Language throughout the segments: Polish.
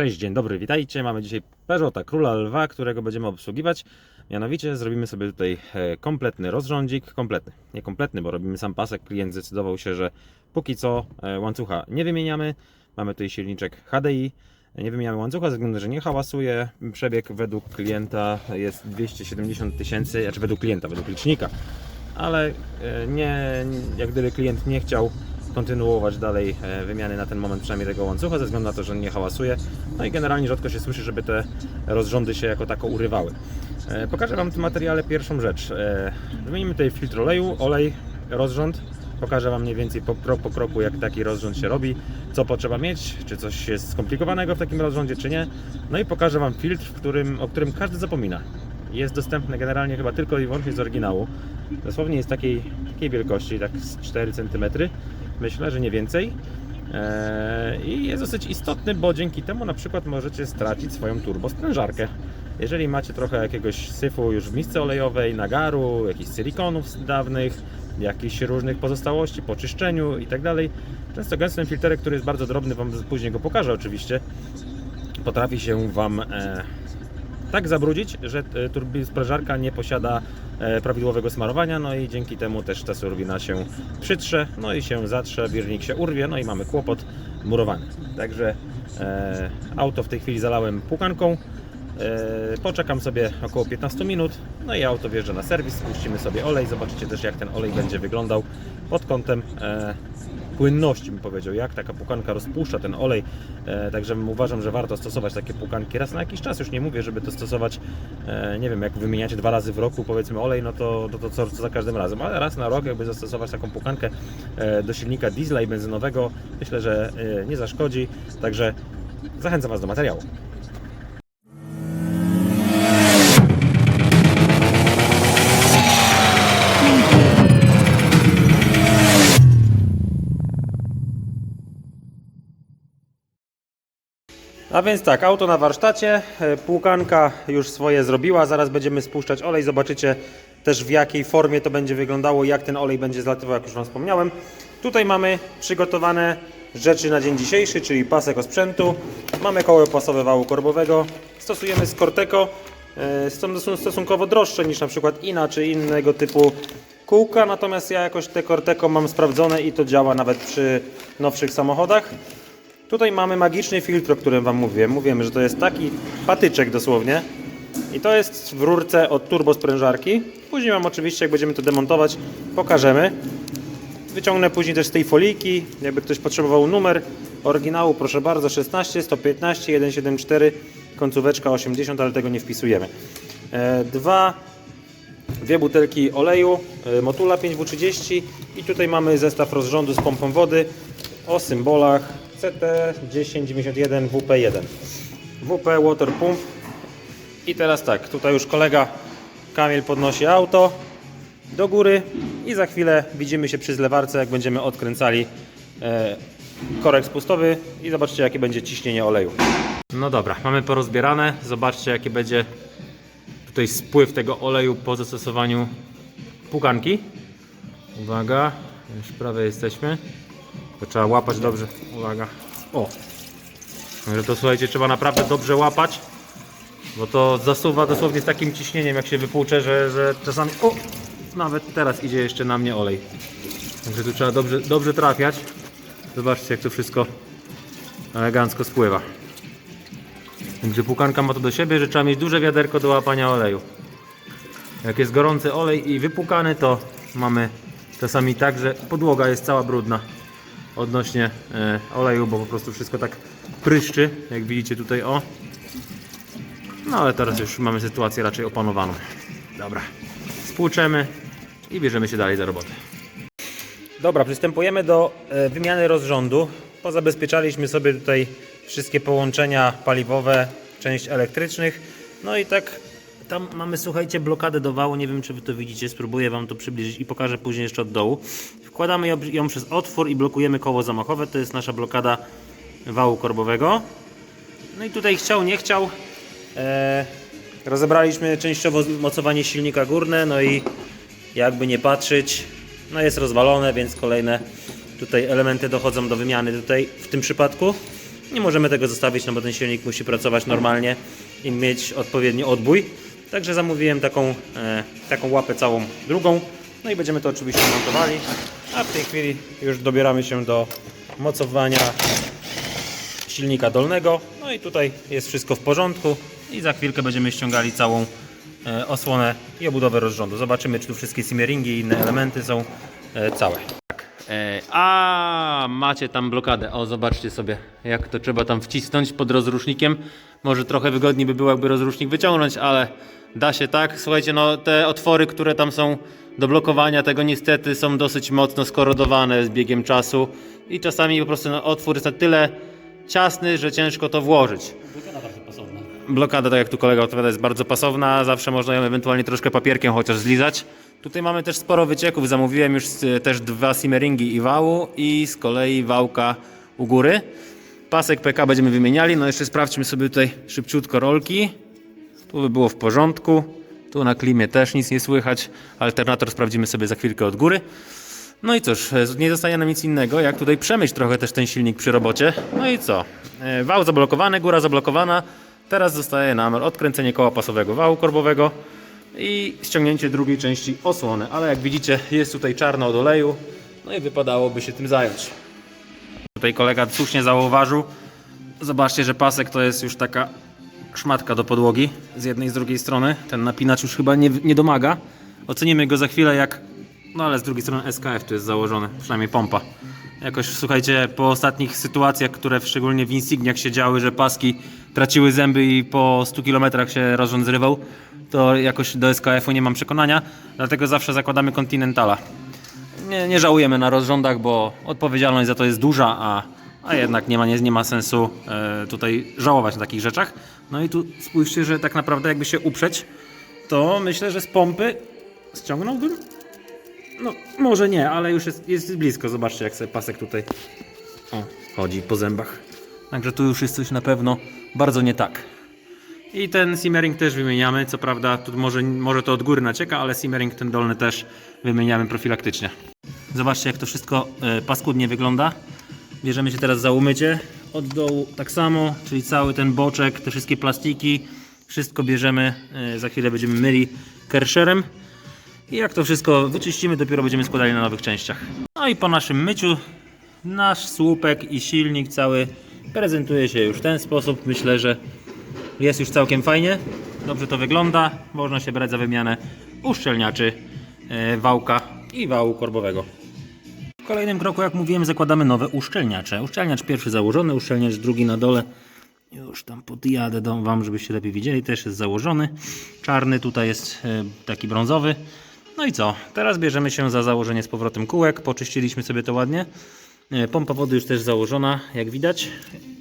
Cześć, dzień dobry, witajcie. Mamy dzisiaj Peugeota Króla Lwa, którego będziemy obsługiwać. Mianowicie zrobimy sobie tutaj e, kompletny rozrządzik, kompletny, nie kompletny, bo robimy sam pasek. Klient zdecydował się, że póki co e, łańcucha nie wymieniamy. Mamy tutaj silniczek HDI. Nie wymieniamy łańcucha ze względu, że nie hałasuje. Przebieg według klienta jest 270 tysięcy, znaczy według klienta, według licznika. Ale e, nie, jak gdyby klient nie chciał kontynuować dalej e, wymiany na ten moment przynajmniej tego łańcucha ze względu na to, że nie hałasuje. No i generalnie rzadko się słyszy, żeby te rozrządy się jako tako urywały. E, Pokażę Wam w tym materiale pierwszą rzecz. E, Wymienimy tutaj filtr oleju, olej, rozrząd. Pokażę Wam mniej więcej po, krok po kroku, jak taki rozrząd się robi, co potrzeba mieć, czy coś jest skomplikowanego w takim rozrządzie, czy nie. No i pokażę Wam filtr, którym, o którym każdy zapomina. Jest dostępny generalnie chyba tylko i wyłącznie z oryginału. Dosłownie jest takiej, takiej wielkości, tak z 4 cm. Myślę, że nie więcej. Eee, I jest dosyć istotny, bo dzięki temu na przykład możecie stracić swoją turbosprężarkę. Jeżeli macie trochę jakiegoś syfu już w misce olejowej, nagaru, jakichś silikonów dawnych, jakichś różnych pozostałości po czyszczeniu i tak dalej, często gęsty ten filterek, który jest bardzo drobny, Wam później go pokażę oczywiście, potrafi się Wam e, tak zabrudzić, że e, turbosprężarka nie posiada e, prawidłowego smarowania, no i dzięki temu też ta turbina się przytrze, no i się zatrze, biernik się urwie, no i mamy kłopot murowany. Także e, auto w tej chwili zalałem płukanką, e, poczekam sobie około 15 minut, no i auto wjeżdża na serwis, spuścimy sobie olej, zobaczycie też jak ten olej będzie wyglądał pod kątem e, płynności, bym powiedział, jak taka płukanka rozpuszcza ten olej. E, także uważam, że warto stosować takie płukanki raz na jakiś czas. Już nie mówię, żeby to stosować, e, nie wiem, jak wymieniacie dwa razy w roku, powiedzmy olej, no to, to, to co, co za każdym razem, ale raz na rok, jakby zastosować taką płukankę e, do silnika diesla i benzynowego, myślę, że nie zaszkodzi. Także zachęcam Was do materiału. A więc tak, auto na warsztacie, e, płukanka już swoje zrobiła, zaraz będziemy spuszczać olej, zobaczycie też w jakiej formie to będzie wyglądało, jak ten olej będzie zlatywał, jak już Wam wspomniałem. Tutaj mamy przygotowane rzeczy na dzień dzisiejszy, czyli pasek osprzętu, mamy koło pasowe wału korbowego, stosujemy Scorteco, e, są stosunkowo droższe niż na przykład INA czy innego typu kółka, natomiast ja jakoś te Corteco mam sprawdzone i to działa nawet przy nowszych samochodach. Tutaj mamy magiczny filtr, o którym Wam mówiłem. Mówiłem, że to jest taki patyczek dosłownie. I to jest w rurce od turbosprężarki. Później Wam oczywiście, jak będziemy to demontować, pokażemy. Wyciągnę później też z tej foliki, jakby ktoś potrzebował numer oryginału, proszę bardzo, 16 115 174, końcóweczka 80, ale tego nie wpisujemy. E, Dwa dwie butelki oleju, y, Motula 5W30 i tutaj mamy zestaw rozrządu z pompą wody o symbolach CT1091 WP1 WP Water Pump i teraz tak, tutaj już kolega Kamil podnosi auto do góry i za chwilę widzimy się przy zlewarce, jak będziemy odkręcali e, korek spustowy i zobaczcie jakie będzie ciśnienie oleju. No dobra, mamy porozbierane, zobaczcie jakie będzie tutaj spływ tego oleju po zastosowaniu płukanki. Uwaga, już prawie jesteśmy. To trzeba łapać dobrze. Uwaga. O! Także to słuchajcie, trzeba naprawdę dobrze łapać, bo to zasuwa dosłownie z takim ciśnieniem, jak się wypłucze, że, że czasami. O! Nawet teraz idzie jeszcze na mnie olej. Także tu trzeba dobrze, dobrze trafiać. Zobaczcie, jak to wszystko elegancko spływa. Także płukanka ma to do siebie, że trzeba mieć duże wiaderko do łapania oleju. Jak jest gorący olej i wypłukany, to mamy czasami tak, że podłoga jest cała brudna odnośnie e, oleju, bo po prostu wszystko tak pryszczy, jak widzicie tutaj o. No ale teraz już mamy sytuację raczej opanowaną. Dobra, spłuczemy i bierzemy się dalej za robotę. Dobra, przystępujemy do e, wymiany rozrządu. Pozabezpieczaliśmy sobie tutaj wszystkie połączenia paliwowe, część elektrycznych. No i tak tam mamy, słuchajcie, blokadę do wału. Nie wiem, czy wy to widzicie. Spróbuję wam to przybliżyć i pokażę później jeszcze od dołu. Wkładamy ją, przez otwór i blokujemy koło zamachowe. To jest nasza blokada wału korbowego. No i tutaj chciał, nie chciał. E, rozebraliśmy częściowo mocowanie silnika górne, no i jakby nie patrzeć, no jest rozwalone, więc kolejne tutaj elementy dochodzą do wymiany tutaj w tym przypadku. Nie możemy tego zostawić, no bo ten silnik musi pracować normalnie i mieć odpowiedni odbój. Także zamówiłem taką, e, taką łapę całą drugą. No i będziemy to oczywiście montowali. A w tej chwili już dobieramy się do mocowania silnika dolnego. No i tutaj jest wszystko w porządku i za chwilkę będziemy ściągali całą e, osłonę i obudowę rozrządu. Zobaczymy, czy tu wszystkie simmeringi i inne elementy są e, całe. A macie tam blokadę. O, zobaczcie sobie, jak to trzeba tam wcisnąć pod rozrusznikiem. Może trochę wygodniej by było, jakby rozrusznik wyciągnąć, ale da się tak. Słuchajcie, no te otwory, które tam są do blokowania tego niestety są dosyć mocno skorodowane z biegiem czasu i czasami po prostu no, otwór jest na tyle ciasny, że ciężko to włożyć. Blokada, tak jak tu kolega odpowiada, jest bardzo pasowna. Zawsze można ją ewentualnie troszkę papierkiem chociaż zlizać. Tutaj mamy też sporo wycieków. Zamówiłem już e, też dwa simmeringi i wału i z kolei wałka u góry. Pasek PK będziemy wymieniali. No jeszcze sprawdźmy sobie tutaj szybciutko rolki. Tu by było w porządku. Tu na klimie też nic nie słychać. Alternator sprawdzimy sobie za chwilkę od góry. No i cóż, e, nie zostaje nam nic innego, jak tutaj przemyć trochę też ten silnik przy robocie. No i co? E, Wał zablokowany, góra zablokowana. Teraz zostaje nam odkręcenie koła pasowego wału korbowego i ściągnięcie drugiej części osłony. Ale jak widzicie, jest tutaj czarno od oleju. No i wypadałoby się tym zająć. Tutaj kolega słusznie zauważył. Zobaczcie, że pasek to jest już taka szmatka do podłogi z jednej i z drugiej strony. Ten napinacz już chyba nie, nie domaga. Ocenimy go za chwilę jak... No ale z drugiej strony SKF tu jest założony, przynajmniej pompa. Jakoś słuchajcie, po ostatnich sytuacjach, które szczególnie w Insigniach się działy, że paski traciły zęby i po 100 km się rozrząd zrywał, to jakoś do SKF-u nie mam przekonania, dlatego zawsze zakładamy Continentala. Nie, nie żałujemy na rozrządach, bo odpowiedzialność za to jest duża, a, a jednak nie ma, nie, nie ma sensu e, tutaj żałować na takich rzeczach. No i tu spójrzcie, że tak naprawdę jakby się uprzeć, to myślę, że z pompy ściągnąłbym no, może nie, ale już jest, jest blisko. Zobaczcie, jak sobie pasek tutaj o, chodzi po zębach. Także tu już jest coś na pewno bardzo nie tak. I ten simmering też wymieniamy. Co prawda, tu może, może to od góry nacieka, ale simmering ten dolny też wymieniamy profilaktycznie. Zobaczcie, jak to wszystko e, paskudnie wygląda. Bierzemy się teraz za umycie. Od dołu tak samo, czyli cały ten boczek, te wszystkie plastiki, wszystko bierzemy. E, za chwilę będziemy myli kersherem. I jak to wszystko wyczyścimy, dopiero będziemy składali na nowych częściach. No i po naszym myciu nasz słupek i silnik cały prezentuje się już w ten sposób. Myślę, że jest już całkiem fajnie. Dobrze to wygląda. Można się brać za wymianę uszczelniaczy e, wałka i wału korbowego. W kolejnym kroku, jak mówiłem, zakładamy nowe uszczelniacze. Uszczelniacz pierwszy założony, uszczelniacz drugi na dole. Już tam podjadę do Wam, żebyście lepiej widzieli. Też jest założony. Czarny tutaj jest e, taki brązowy. No i co? Teraz bierzemy się za założenie z powrotem kółek. Poczyściliśmy sobie to ładnie. E, Pompa wody już też założona, jak widać.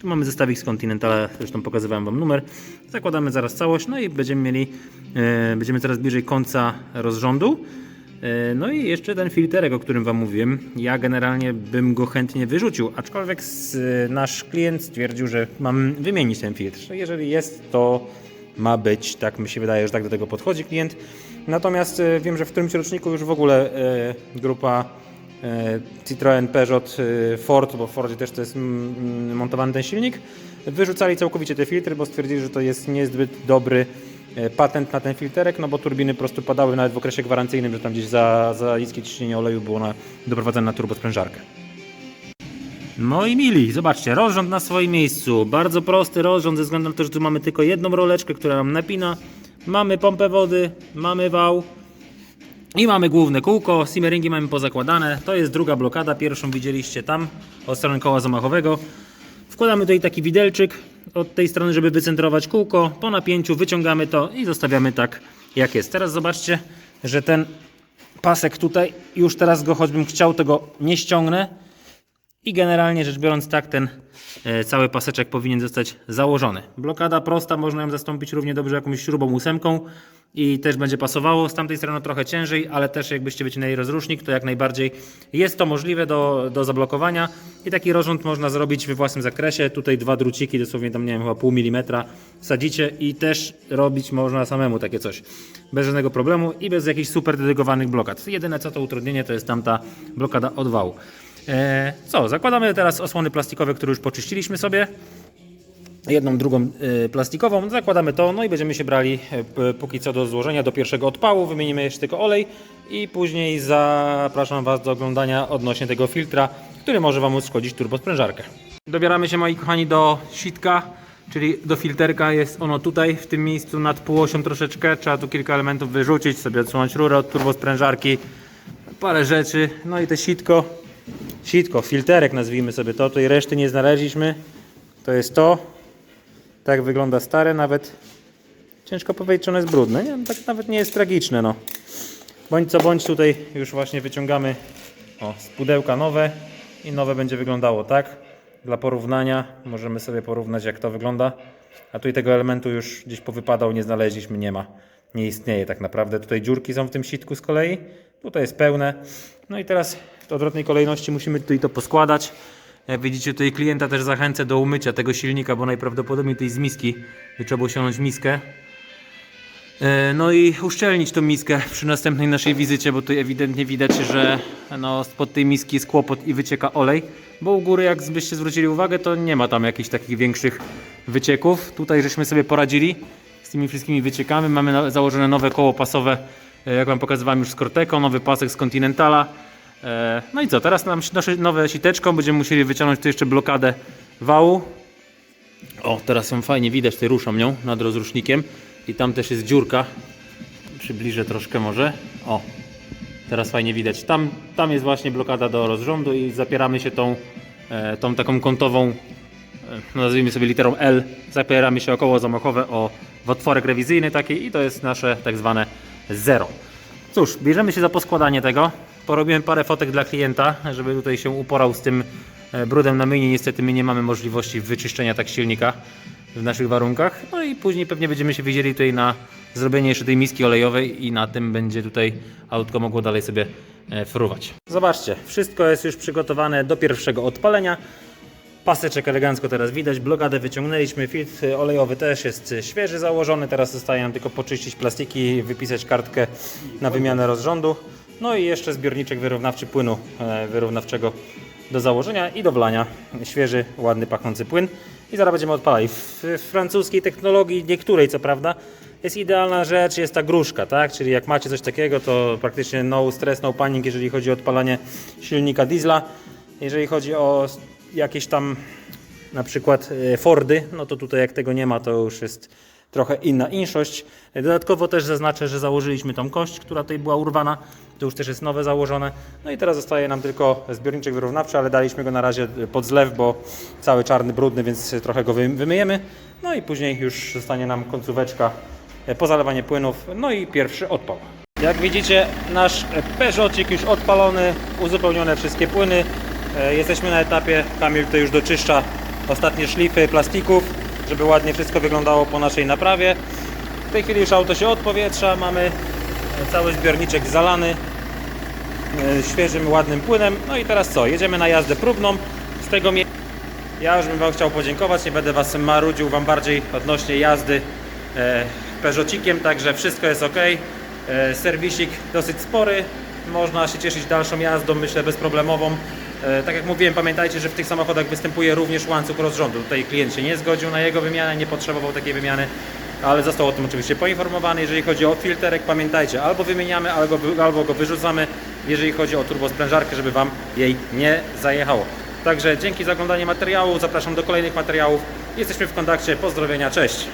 Tu mamy zestawik z Continentala, zresztą pokazywałem Wam numer. Zakładamy zaraz całość, no i będziemy mieli, e, będziemy teraz bliżej końca rozrządu. E, No i jeszcze ten filterek, o którym Wam mówiłem. Ja generalnie bym go chętnie wyrzucił, aczkolwiek nasz klient stwierdził, że mam wymienić ten filtr. Jeżeli jest, to ma być, tak mi się wydaje, że tak do tego podchodzi klient. Natomiast wiem, że w którymś roczniku już w ogóle grupa e, Citroen, Peugeot, e, Ford, bo w Fordzie też to jest mm, mm, montowany ten silnik, wyrzucali całkowicie te filtry, bo stwierdzili, że to jest niezbyt dobry e, patent na ten filterek, no bo turbiny po prostu padały nawet w okresie gwarancyjnym, że tam gdzieś za, za niskie ciśnienie oleju było na, doprowadzone na turbosprężarkę. No i mili, zobaczcie, rozrząd na swoim miejscu. Bardzo prosty rozrząd ze względu na to, że tu mamy tylko jedną roleczkę, która nam napina. Mamy pompę wody, mamy wał i mamy główne kółko. Simmeringi mamy pozakładane. To jest druga blokada, pierwszą widzieliście tam od strony koła zamachowego. Wkładamy tutaj taki widelczyk od tej strony, żeby wycentrować kółko. Po napięciu wyciągamy to i zostawiamy tak jak jest. Teraz zobaczcie, że ten pasek tutaj, już teraz go choćbym chciał, to go nie ściągnę. I generalnie rzecz biorąc, tak ten e, cały paseczek powinien zostać założony. Blokada prosta, można ją zastąpić równie dobrze jakąś śrubą ósemką i też będzie pasowało. Z tamtej strony trochę ciężej, ale też jakbyście wycinali rozrusznik, to jak najbardziej jest to możliwe do, do zablokowania. I taki rozrząd można zrobić we własnym zakresie. Tutaj dwa druciki, dosłownie tam nie wiem, chyba pół milimetra sadzicie i też robić można samemu takie coś. Bez żadnego problemu i bez jakichś super dedykowanych blokad. Jedyne co to utrudnienie to jest tamta blokada od wału. Co, zakładamy teraz osłony plastikowe, które już poczyściliśmy sobie. Jedną, drugą e, plastikową. Zakładamy to, no i będziemy się brali e, póki co do złożenia, do pierwszego odpału. Wymienimy jeszcze tylko olej i później zapraszam Was do oglądania odnośnie tego filtra, który może Wam uszkodzić turbosprężarkę. Dobieramy się moi kochani do sitka, czyli do filterka. Jest ono tutaj, w tym miejscu nad półosią troszeczkę. Trzeba tu kilka elementów wyrzucić, sobie odsunąć rurę od turbosprężarki, parę rzeczy. No i te sitko, sitko, filterek nazwijmy sobie to. Tutaj reszty nie znaleźliśmy. To jest to. Tak wygląda stare, nawet ciężko powiedzieć, czy ono jest brudne. Nie, tak nawet nie jest tragiczne. No. Bądź co bądź tutaj już właśnie wyciągamy o, z pudełka nowe i nowe będzie wyglądało tak. Dla porównania możemy sobie porównać jak to wygląda. A tutaj tego elementu już gdzieś powypadał, nie znaleźliśmy, nie ma. Nie istnieje tak naprawdę. Tutaj dziurki są w tym sitku z kolei. Tutaj jest pełne. No i teraz w odwrotnej kolejności musimy tutaj to poskładać. Jak widzicie tutaj klienta też zachęcę do umycia tego silnika, bo najprawdopodobniej tutaj z miski by trzeba było miskę. E, No i uszczelnić tą miskę przy następnej naszej wizycie, bo tutaj ewidentnie widać, że no, spod tej miski jest kłopot i wycieka olej. Bo u góry, jak byście zwrócili uwagę, to nie ma tam jakichś takich większych wycieków. Tutaj żeśmy sobie poradzili z tymi wszystkimi wyciekami. Mamy założone nowe koło pasowe, e, jak Wam pokazywałem już z Corteco, nowy pasek z Continentala. E, No i co, teraz nam nasze nowe siteczko, będziemy musieli wyciągnąć tu jeszcze blokadę wału. O, teraz ją fajnie widać, tutaj ruszam nią nad rozrusznikiem i tam też jest dziurka. Przybliżę troszkę może. O, teraz fajnie widać. Tam, tam jest właśnie blokada do rozrządu i zapieramy się tą, e, tą taką kątową, e, nazwijmy sobie literą L. Zapieramy się około zamachowe o w otworek rewizyjny taki i to jest nasze tak zwane zero. Cóż, bierzemy się za poskładanie tego. Porobiłem parę fotek dla klienta, żeby tutaj się uporał z tym e, brudem na myjni. Niestety my nie mamy możliwości wyczyszczenia tak silnika w naszych warunkach. No i później pewnie będziemy się widzieli tutaj na zrobienie jeszcze tej miski olejowej i na tym będzie tutaj autko mogło dalej sobie e, fruwać. Zobaczcie, wszystko jest już przygotowane do pierwszego odpalenia. Paseczek elegancko teraz widać, blokadę wyciągnęliśmy, filtr olejowy też jest świeży założony, teraz zostaje nam tylko poczyścić plastiki, wypisać kartkę na wymianę rozrządu. No i jeszcze zbiorniczek wyrównawczy płynu e, wyrównawczego do założenia i do wlania. Świeży, ładny, pachnący płyn. I zaraz będziemy odpalali. W, w francuskiej technologii, niektórej co prawda, jest idealna rzecz, jest ta gruszka, tak? Czyli jak macie coś takiego, to praktycznie no stress, no panic, jeżeli chodzi o odpalanie silnika diesla. Jeżeli chodzi o jakieś tam na przykład e, Fordy, no to tutaj jak tego nie ma, to już jest trochę inna inszość. Dodatkowo też zaznaczę, że założyliśmy tą kość, która tutaj była urwana, to już też jest nowe założone. No i teraz zostaje nam tylko zbiorniczek wyrównawczy, ale daliśmy go na razie pod zlew, bo cały czarny, brudny, więc trochę go wy- wymyjemy. No i później już zostanie nam końcóweczka e, po zalewanie płynów, no i pierwszy odpał. Jak widzicie, nasz Peugeotik już odpalony, uzupełnione wszystkie płyny. E, Jesteśmy na etapie, Kamil tutaj już doczyszcza ostatnie szlify plastików, żeby ładnie wszystko wyglądało po naszej naprawie. W tej chwili już auto się odpowietrza, mamy e, cały zbiorniczek zalany e, świeżym, ładnym płynem. No i teraz co? Jedziemy na jazdę próbną z tego miejsca. Ja już bym Wam chciał podziękować, nie będę Was marudził Wam bardziej odnośnie jazdy e, Peugeotikiem, także wszystko jest ok. Serwisik dosyć spory, można się cieszyć dalszą jazdą, myślę bezproblemową. E, tak jak mówiłem, pamiętajcie, że w tych samochodach występuje również łańcuch rozrządu. Tutaj klient się nie zgodził na jego wymianę, nie potrzebował takiej wymiany, ale został o tym oczywiście poinformowany. Jeżeli chodzi o filterek, pamiętajcie, albo wymieniamy, albo, albo go wyrzucamy, jeżeli chodzi o turbosprężarkę, żeby Wam jej nie zajechało. Także dzięki za oglądanie materiału, zapraszam do kolejnych materiałów. Jesteśmy w kontakcie, pozdrowienia, cześć!